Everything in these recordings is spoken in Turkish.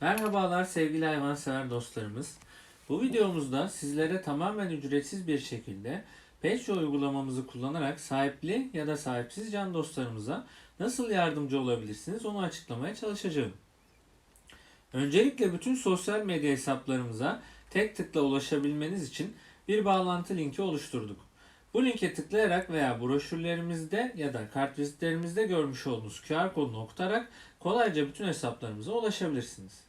Merhabalar sevgili hayvansever dostlarımız. Bu videomuzda sizlere tamamen ücretsiz bir şekilde Petro uygulamamızı kullanarak sahipli ya da sahipsiz can dostlarımıza nasıl yardımcı olabilirsiniz onu açıklamaya çalışacağım. Öncelikle bütün sosyal medya hesaplarımıza tek tıkla ulaşabilmeniz için bir bağlantı linki oluşturduk. Bu linke tıklayarak veya broşürlerimizde ya da kartvizitlerimizde görmüş olduğunuz QR kodunu okutarak kolayca bütün hesaplarımıza ulaşabilirsiniz.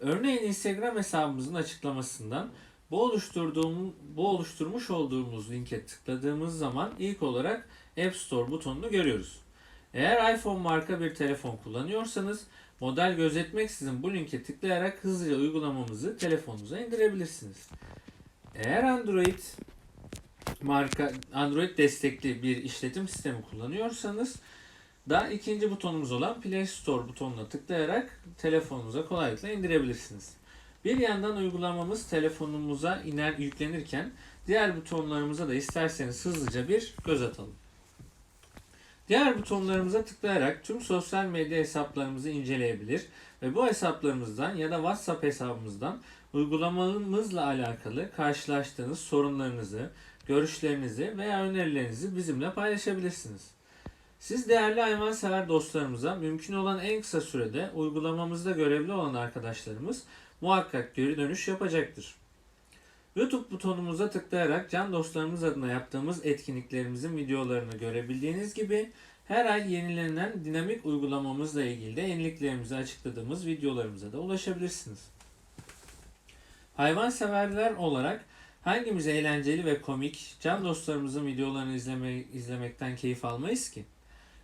Örneğin Instagram hesabımızın açıklamasından bu oluşturduğum bu oluşturmuş olduğumuz linke tıkladığımız zaman ilk olarak App Store butonunu görüyoruz. Eğer iPhone marka bir telefon kullanıyorsanız model gözetmeksizin bu linke tıklayarak hızlıca uygulamamızı telefonunuza indirebilirsiniz. Eğer Android marka Android destekli bir işletim sistemi kullanıyorsanız da ikinci butonumuz olan Play Store butonuna tıklayarak telefonunuza kolaylıkla indirebilirsiniz. Bir yandan uygulamamız telefonumuza iner yüklenirken diğer butonlarımıza da isterseniz hızlıca bir göz atalım. Diğer butonlarımıza tıklayarak tüm sosyal medya hesaplarımızı inceleyebilir ve bu hesaplarımızdan ya da WhatsApp hesabımızdan uygulamamızla alakalı karşılaştığınız sorunlarınızı, görüşlerinizi veya önerilerinizi bizimle paylaşabilirsiniz. Siz değerli hayvansever dostlarımıza mümkün olan en kısa sürede uygulamamızda görevli olan arkadaşlarımız muhakkak geri dönüş yapacaktır. YouTube butonumuza tıklayarak can dostlarımız adına yaptığımız etkinliklerimizin videolarını görebildiğiniz gibi her ay yenilenen dinamik uygulamamızla ilgili de yeniliklerimizi açıkladığımız videolarımıza da ulaşabilirsiniz. Hayvanseverler olarak hangimiz eğlenceli ve komik can dostlarımızın videolarını izleme, izlemekten keyif almayız ki?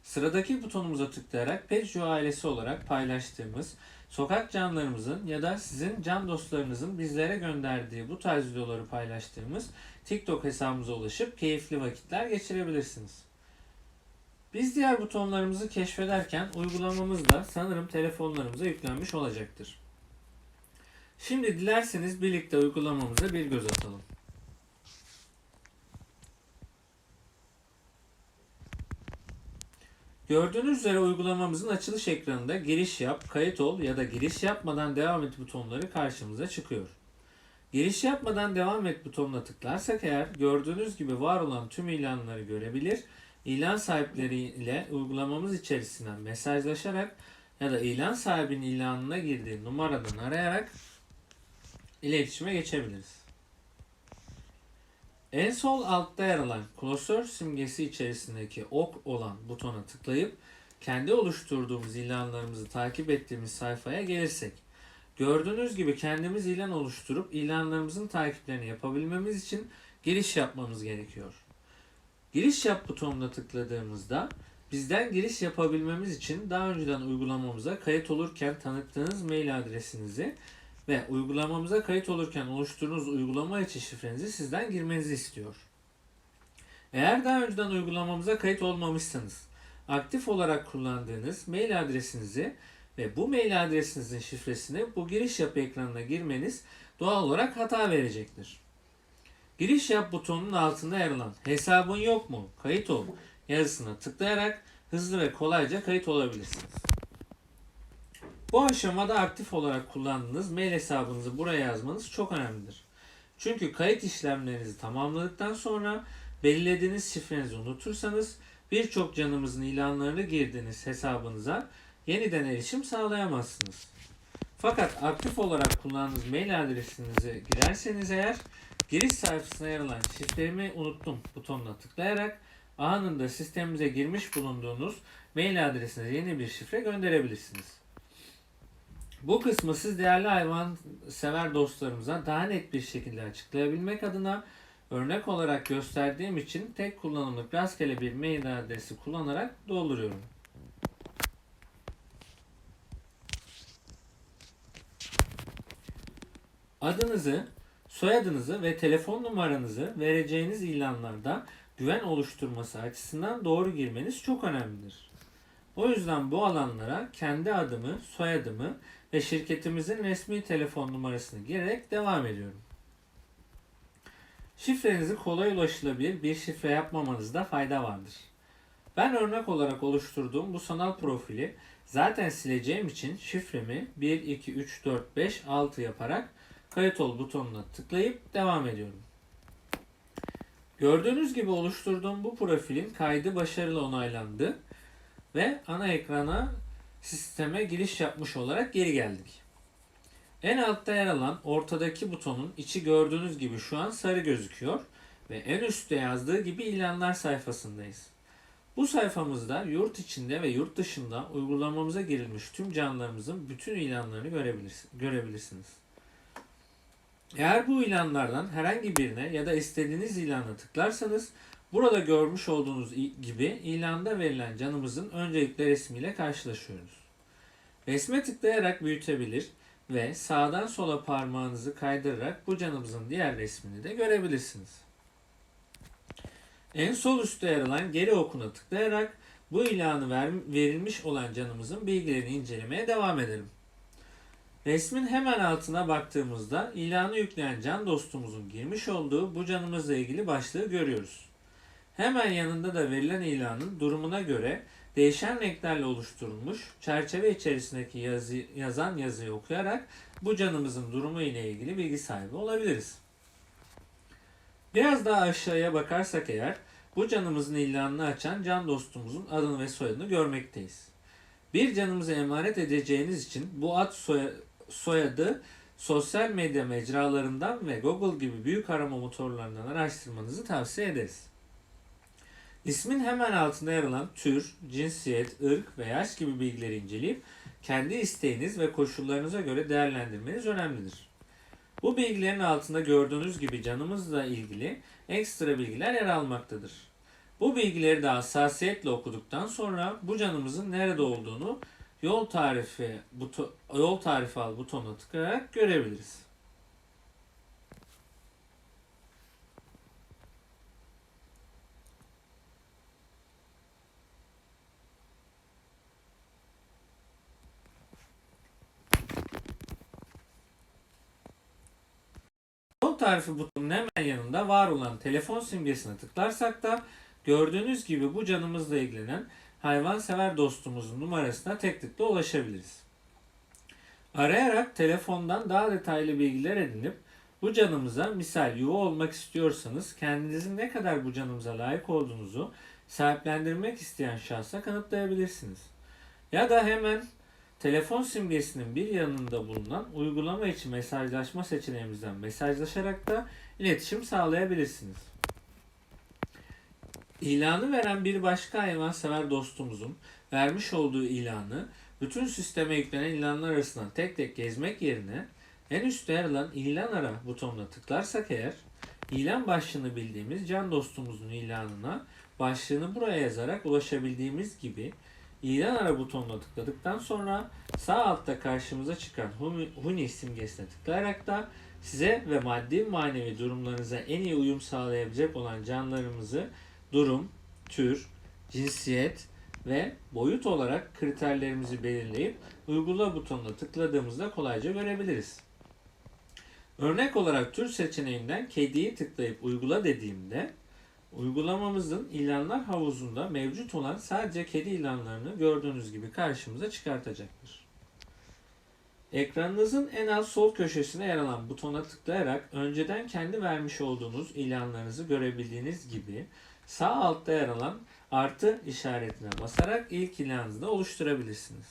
Sıradaki butonumuza tıklayarak Peugeot ailesi olarak paylaştığımız sokak canlarımızın ya da sizin can dostlarınızın bizlere gönderdiği bu tarz videoları paylaştığımız TikTok hesabımıza ulaşıp keyifli vakitler geçirebilirsiniz. Biz diğer butonlarımızı keşfederken uygulamamız da sanırım telefonlarımıza yüklenmiş olacaktır. Şimdi dilerseniz birlikte uygulamamıza bir göz atalım. Gördüğünüz üzere uygulamamızın açılış ekranında giriş yap, kayıt ol ya da giriş yapmadan devam et butonları karşımıza çıkıyor. Giriş yapmadan devam et butonuna tıklarsak eğer gördüğünüz gibi var olan tüm ilanları görebilir, ilan sahipleriyle uygulamamız içerisinden mesajlaşarak ya da ilan sahibinin ilanına girdiği numaradan arayarak iletişime geçebiliriz. En sol altta yer alan klasör simgesi içerisindeki ok olan butona tıklayıp kendi oluşturduğumuz ilanlarımızı takip ettiğimiz sayfaya gelirsek gördüğünüz gibi kendimiz ilan oluşturup ilanlarımızın takiplerini yapabilmemiz için giriş yapmamız gerekiyor. Giriş yap butonuna tıkladığımızda bizden giriş yapabilmemiz için daha önceden uygulamamıza kayıt olurken tanıttığınız mail adresinizi ve uygulamamıza kayıt olurken oluşturduğunuz uygulama içi şifrenizi sizden girmenizi istiyor. Eğer daha önceden uygulamamıza kayıt olmamışsanız, aktif olarak kullandığınız mail adresinizi ve bu mail adresinizin şifresini bu giriş yap ekranına girmeniz doğal olarak hata verecektir. Giriş yap butonunun altında yer alan hesabın yok mu, kayıt ol yazısına tıklayarak hızlı ve kolayca kayıt olabilirsiniz. Bu aşamada aktif olarak kullandığınız mail hesabınızı buraya yazmanız çok önemlidir. Çünkü kayıt işlemlerinizi tamamladıktan sonra belirlediğiniz şifrenizi unutursanız birçok canımızın ilanlarını girdiğiniz hesabınıza yeniden erişim sağlayamazsınız. Fakat aktif olarak kullandığınız mail adresinizi girerseniz eğer giriş sayfasına yer alan şifremi unuttum butonuna tıklayarak anında sistemimize girmiş bulunduğunuz mail adresine yeni bir şifre gönderebilirsiniz. Bu kısmı siz değerli hayvan sever dostlarımıza daha net bir şekilde açıklayabilmek adına örnek olarak gösterdiğim için tek kullanımlık rastgele bir mail adresi kullanarak dolduruyorum. Adınızı, soyadınızı ve telefon numaranızı vereceğiniz ilanlarda güven oluşturması açısından doğru girmeniz çok önemlidir. O yüzden bu alanlara kendi adımı, soyadımı ve şirketimizin resmi telefon numarasını girerek devam ediyorum. Şifrenizi kolay ulaşılabilir bir şifre yapmamanızda fayda vardır. Ben örnek olarak oluşturduğum bu sanal profili Zaten sileceğim için şifremi 1, 2, 3, 4, 5, 6 yaparak kayıt ol butonuna tıklayıp devam ediyorum. Gördüğünüz gibi oluşturduğum bu profilin kaydı başarılı onaylandı ve ana ekrana sisteme giriş yapmış olarak geri geldik. En altta yer alan ortadaki butonun içi gördüğünüz gibi şu an sarı gözüküyor ve en üstte yazdığı gibi ilanlar sayfasındayız. Bu sayfamızda yurt içinde ve yurt dışında uygulamamıza girilmiş tüm canlılarımızın bütün ilanlarını görebilirsiniz. Eğer bu ilanlardan herhangi birine ya da istediğiniz ilana tıklarsanız burada görmüş olduğunuz gibi ilanda verilen canımızın öncelikle resmiyle karşılaşıyoruz. Resme tıklayarak büyütebilir ve sağdan sola parmağınızı kaydırarak bu canımızın diğer resmini de görebilirsiniz. En sol üstte yer alan geri okuna tıklayarak bu ilanı ver, verilmiş olan canımızın bilgilerini incelemeye devam edelim. Resmin hemen altına baktığımızda ilanı yükleyen can dostumuzun girmiş olduğu bu canımızla ilgili başlığı görüyoruz. Hemen yanında da verilen ilanın durumuna göre değişen renklerle oluşturulmuş çerçeve içerisindeki yazı, yazan yazıyı okuyarak bu canımızın durumu ile ilgili bilgi sahibi olabiliriz. Biraz daha aşağıya bakarsak eğer bu canımızın ilanını açan can dostumuzun adını ve soyadını görmekteyiz. Bir canımızı emanet edeceğiniz için bu ad soyadı sosyal medya mecralarından ve Google gibi büyük arama motorlarından araştırmanızı tavsiye ederiz. İsmin hemen altında yer alan tür, cinsiyet, ırk ve yaş gibi bilgileri inceleyip kendi isteğiniz ve koşullarınıza göre değerlendirmeniz önemlidir. Bu bilgilerin altında gördüğünüz gibi canımızla ilgili ekstra bilgiler yer almaktadır. Bu bilgileri de hassasiyetle okuduktan sonra bu canımızın nerede olduğunu yol tarifi buto, yol tarifi al butonuna tıklayarak görebiliriz. Yol tarifi butonunun hemen yanında var olan telefon simgesine tıklarsak da gördüğünüz gibi bu canımızla ilgilenen hayvansever dostumuzun numarasına tek tıkla ulaşabiliriz. Arayarak telefondan daha detaylı bilgiler edinip bu canımıza misal yuva olmak istiyorsanız kendinizin ne kadar bu canımıza layık olduğunuzu sahiplendirmek isteyen şahsa kanıtlayabilirsiniz. Ya da hemen telefon simgesinin bir yanında bulunan uygulama için mesajlaşma seçeneğimizden mesajlaşarak da iletişim sağlayabilirsiniz. İlanı veren bir başka hayvansever dostumuzun vermiş olduğu ilanı bütün sisteme yüklenen ilanlar arasından tek tek gezmek yerine en üstte yer alan ilan ara butonuna tıklarsak eğer ilan başlığını bildiğimiz can dostumuzun ilanına başlığını buraya yazarak ulaşabildiğimiz gibi ilan ara butonuna tıkladıktan sonra sağ altta karşımıza çıkan Huni simgesine tıklayarak da size ve maddi manevi durumlarınıza en iyi uyum sağlayabilecek olan canlarımızı durum, tür, cinsiyet ve boyut olarak kriterlerimizi belirleyip uygula butonuna tıkladığımızda kolayca görebiliriz. Örnek olarak tür seçeneğinden kediyi tıklayıp uygula dediğimde uygulamamızın ilanlar havuzunda mevcut olan sadece kedi ilanlarını gördüğünüz gibi karşımıza çıkartacaktır. Ekranınızın en alt sol köşesine yer alan butona tıklayarak önceden kendi vermiş olduğunuz ilanlarınızı görebildiğiniz gibi Sağ altta yer alan artı işaretine basarak ilk ilanınızı da oluşturabilirsiniz.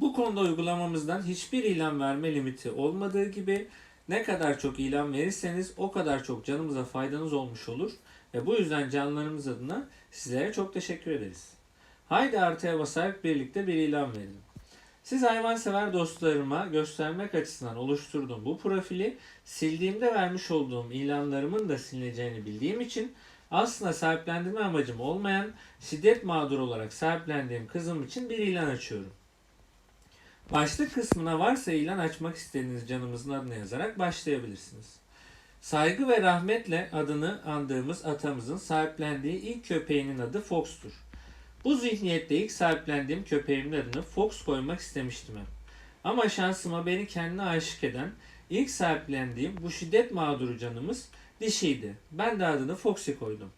Bu konuda uygulamamızdan hiçbir ilan verme limiti olmadığı gibi ne kadar çok ilan verirseniz o kadar çok canımıza faydanız olmuş olur ve bu yüzden canlarımız adına sizlere çok teşekkür ederiz. Haydi artıya basarak birlikte bir ilan verelim. Siz hayvansever dostlarıma göstermek açısından oluşturduğum bu profili sildiğimde vermiş olduğum ilanlarımın da silineceğini bildiğim için aslında sahiplendirme amacım olmayan şiddet mağdur olarak sahiplendiğim kızım için bir ilan açıyorum. Başlık kısmına varsa ilan açmak istediğiniz canımızın adını yazarak başlayabilirsiniz. Saygı ve rahmetle adını andığımız atamızın sahiplendiği ilk köpeğinin adı Fox'tur. Bu zihniyette ilk sahiplendiğim köpeğimin adını Fox koymak istemiştim hep. Ama şansıma beni kendine aşık eden ilk sahiplendiğim bu şiddet mağduru canımız dişiydi. Ben de adını Foxy koydum.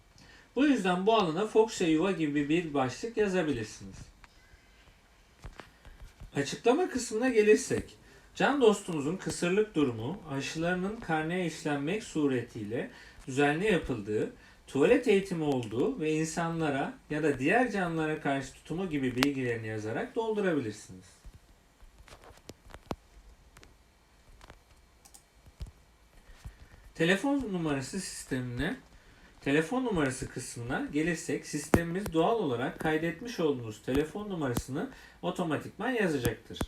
Bu yüzden bu alana Foxy yuva gibi bir başlık yazabilirsiniz. Açıklama kısmına gelirsek, can dostumuzun kısırlık durumu aşılarının karneye işlenmek suretiyle düzenli yapıldığı, tuvalet eğitimi olduğu ve insanlara ya da diğer canlılara karşı tutumu gibi bilgilerini yazarak doldurabilirsiniz. Telefon numarası sistemine Telefon numarası kısmına gelirsek sistemimiz doğal olarak kaydetmiş olduğunuz telefon numarasını otomatikman yazacaktır.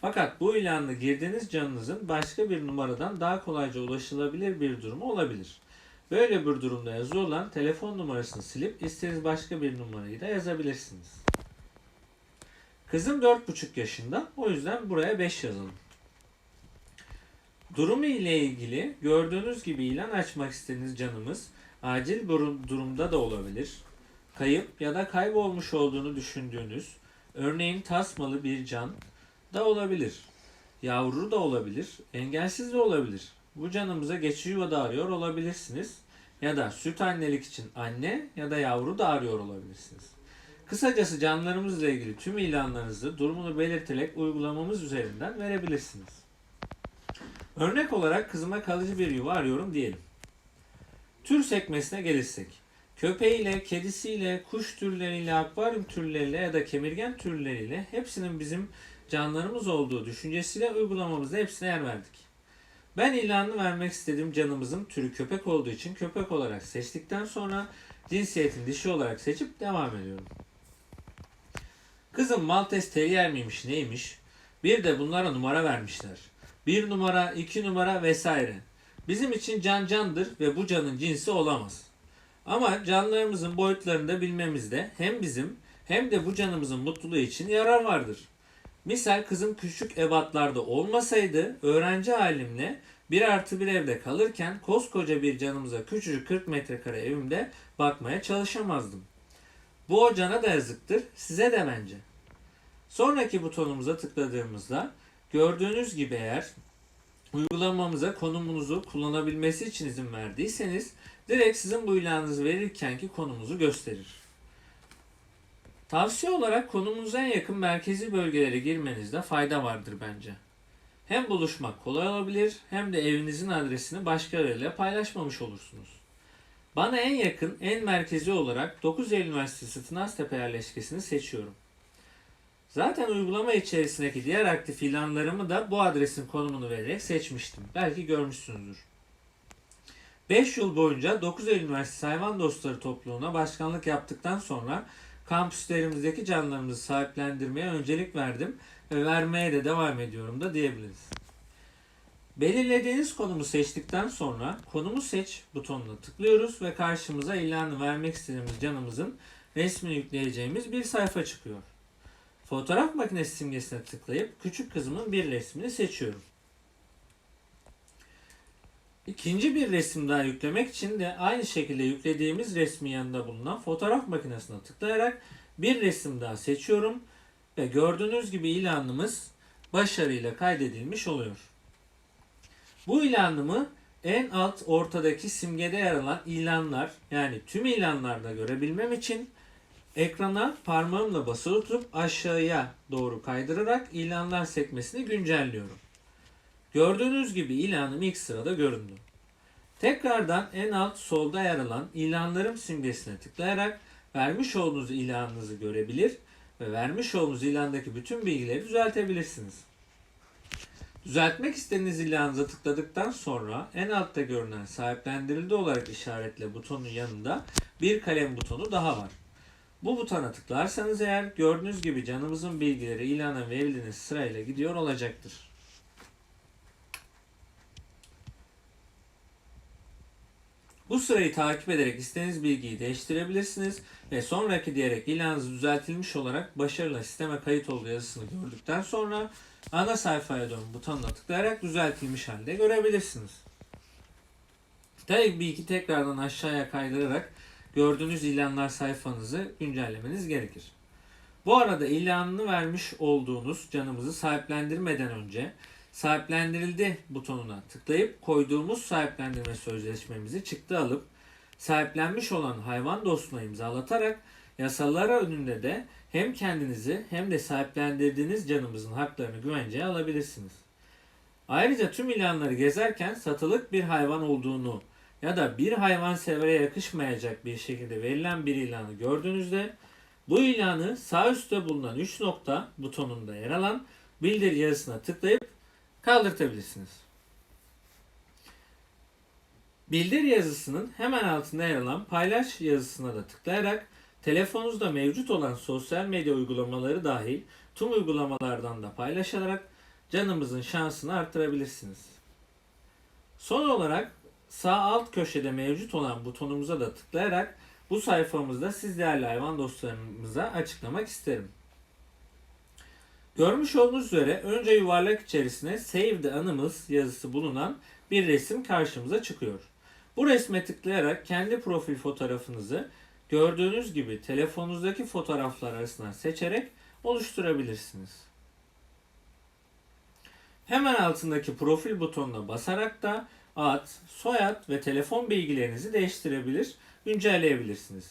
Fakat bu ilanda girdiğiniz canınızın başka bir numaradan daha kolayca ulaşılabilir bir durumu olabilir. Böyle bir durumda yazı olan telefon numarasını silip istediğiniz başka bir numarayı da yazabilirsiniz. Kızım 4,5 yaşında o yüzden buraya 5 yazalım. Durumu ile ilgili gördüğünüz gibi ilan açmak istediğiniz canımız acil durumda da olabilir. Kayıp ya da kaybolmuş olduğunu düşündüğünüz, örneğin tasmalı bir can da olabilir. Yavru da olabilir, engelsiz de olabilir. Bu canımıza geçici yuva arıyor olabilirsiniz. Ya da süt annelik için anne ya da yavru da arıyor olabilirsiniz. Kısacası canlılarımızla ilgili tüm ilanlarınızı durumunu belirterek uygulamamız üzerinden verebilirsiniz. Örnek olarak kızıma kalıcı bir yuva arıyorum diyelim. Tür sekmesine gelirsek, köpeğiyle, kedisiyle, kuş türleriyle, akvaryum türleriyle ya da kemirgen türleriyle hepsinin bizim canlarımız olduğu düşüncesiyle uygulamamızda hepsine yer verdik. Ben ilanını vermek istediğim canımızın türü köpek olduğu için köpek olarak seçtikten sonra cinsiyetin dişi olarak seçip devam ediyorum. Kızım Maltese Terrier miymiş neymiş? Bir de bunlara numara vermişler. Bir numara, iki numara vesaire. Bizim için can candır ve bu canın cinsi olamaz. Ama canlarımızın boyutlarını da bilmemizde hem bizim hem de bu canımızın mutluluğu için yarar vardır. Misal kızım küçük ebatlarda olmasaydı öğrenci halimle bir artı bir evde kalırken koskoca bir canımıza küçücük 40 metrekare evimde bakmaya çalışamazdım. Bu o cana da yazıktır, size de bence. Sonraki butonumuza tıkladığımızda gördüğünüz gibi eğer uygulamamıza konumunuzu kullanabilmesi için izin verdiyseniz direkt sizin bu ilanınızı verirkenki konumuzu gösterir. Tavsiye olarak konumunuza en yakın merkezi bölgelere girmenizde fayda vardır bence. Hem buluşmak kolay olabilir hem de evinizin adresini başkalarıyla paylaşmamış olursunuz. Bana en yakın, en merkezi olarak 9 Eylül Üniversitesi Fınaztepe yerleşkesini seçiyorum. Zaten uygulama içerisindeki diğer aktif ilanlarımı da bu adresin konumunu vererek seçmiştim. Belki görmüşsünüzdür. 5 yıl boyunca 9 Eylül Üniversitesi Hayvan Dostları Topluluğu'na başkanlık yaptıktan sonra kampüslerimizdeki canlılarımızı sahiplendirmeye öncelik verdim ve vermeye de devam ediyorum da diyebiliriz. Belirlediğiniz konumu seçtikten sonra konumu seç butonuna tıklıyoruz ve karşımıza ilanı vermek istediğimiz canımızın resmini yükleyeceğimiz bir sayfa çıkıyor. Fotoğraf makinesi simgesine tıklayıp küçük kızımın bir resmini seçiyorum. İkinci bir resim daha yüklemek için de aynı şekilde yüklediğimiz resmin yanında bulunan fotoğraf makinesine tıklayarak bir resim daha seçiyorum ve gördüğünüz gibi ilanımız başarıyla kaydedilmiş oluyor. Bu ilanımı en alt ortadaki simgede yer alan ilanlar yani tüm ilanlarda görebilmem için Ekrana parmağımla basılı tutup aşağıya doğru kaydırarak ilanlar sekmesini güncelliyorum. Gördüğünüz gibi ilanım ilk sırada göründü. Tekrardan en alt solda yer alan ilanlarım simgesine tıklayarak vermiş olduğunuz ilanınızı görebilir ve vermiş olduğunuz ilandaki bütün bilgileri düzeltebilirsiniz. Düzeltmek istediğiniz ilanınıza tıkladıktan sonra en altta görünen sahiplendirildi olarak işaretle butonun yanında bir kalem butonu daha var. Bu butona tıklarsanız eğer gördüğünüz gibi canımızın bilgileri ilana verildiğiniz sırayla gidiyor olacaktır. Bu sırayı takip ederek istediğiniz bilgiyi değiştirebilirsiniz ve sonraki diyerek ilanınız düzeltilmiş olarak başarıyla sisteme kayıt olduğu yazısını gördükten sonra ana sayfaya dön butonuna tıklayarak düzeltilmiş halde görebilirsiniz. Tabii ki tekrardan aşağıya kaydırarak gördüğünüz ilanlar sayfanızı güncellemeniz gerekir. Bu arada ilanını vermiş olduğunuz canımızı sahiplendirmeden önce sahiplendirildi butonuna tıklayıp koyduğumuz sahiplendirme sözleşmemizi çıktı alıp sahiplenmiş olan hayvan dostuna imzalatarak yasalara önünde de hem kendinizi hem de sahiplendirdiğiniz canımızın haklarını güvenceye alabilirsiniz. Ayrıca tüm ilanları gezerken satılık bir hayvan olduğunu ya da bir hayvan severe yakışmayacak bir şekilde verilen bir ilanı gördüğünüzde bu ilanı sağ üstte bulunan 3 nokta butonunda yer alan bildir yazısına tıklayıp kaldırtabilirsiniz. Bildir yazısının hemen altında yer alan paylaş yazısına da tıklayarak telefonunuzda mevcut olan sosyal medya uygulamaları dahil tüm uygulamalardan da paylaşarak canımızın şansını arttırabilirsiniz. Son olarak sağ alt köşede mevcut olan butonumuza da tıklayarak bu sayfamızda siz değerli hayvan dostlarımıza açıklamak isterim. Görmüş olduğunuz üzere önce yuvarlak içerisine Save the Animals yazısı bulunan bir resim karşımıza çıkıyor. Bu resme tıklayarak kendi profil fotoğrafınızı gördüğünüz gibi telefonunuzdaki fotoğraflar arasından seçerek oluşturabilirsiniz. Hemen altındaki profil butonuna basarak da ad, soyad ve telefon bilgilerinizi değiştirebilir, güncelleyebilirsiniz.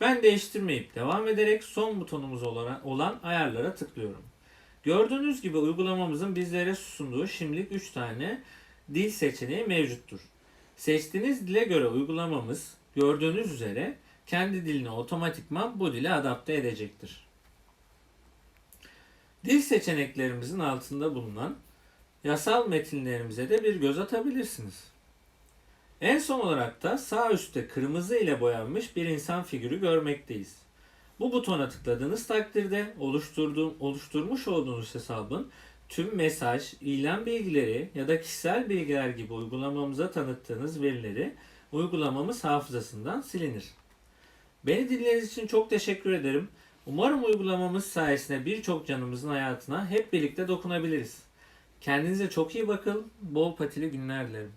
Ben değiştirmeyip devam ederek son butonumuz olan, olan ayarlara tıklıyorum. Gördüğünüz gibi uygulamamızın bizlere sunduğu şimdilik 3 tane dil seçeneği mevcuttur. Seçtiğiniz dile göre uygulamamız gördüğünüz üzere kendi dilini otomatikman bu dile adapte edecektir. Dil seçeneklerimizin altında bulunan yasal metinlerimize de bir göz atabilirsiniz. En son olarak da sağ üstte kırmızı ile boyanmış bir insan figürü görmekteyiz. Bu butona tıkladığınız takdirde oluşturduğum, oluşturmuş olduğunuz hesabın tüm mesaj, ilan bilgileri ya da kişisel bilgiler gibi uygulamamıza tanıttığınız verileri uygulamamız hafızasından silinir. Beni dinlediğiniz için çok teşekkür ederim. Umarım uygulamamız sayesinde birçok canımızın hayatına hep birlikte dokunabiliriz. Kendinize çok iyi bakın. Bol patili günler dilerim.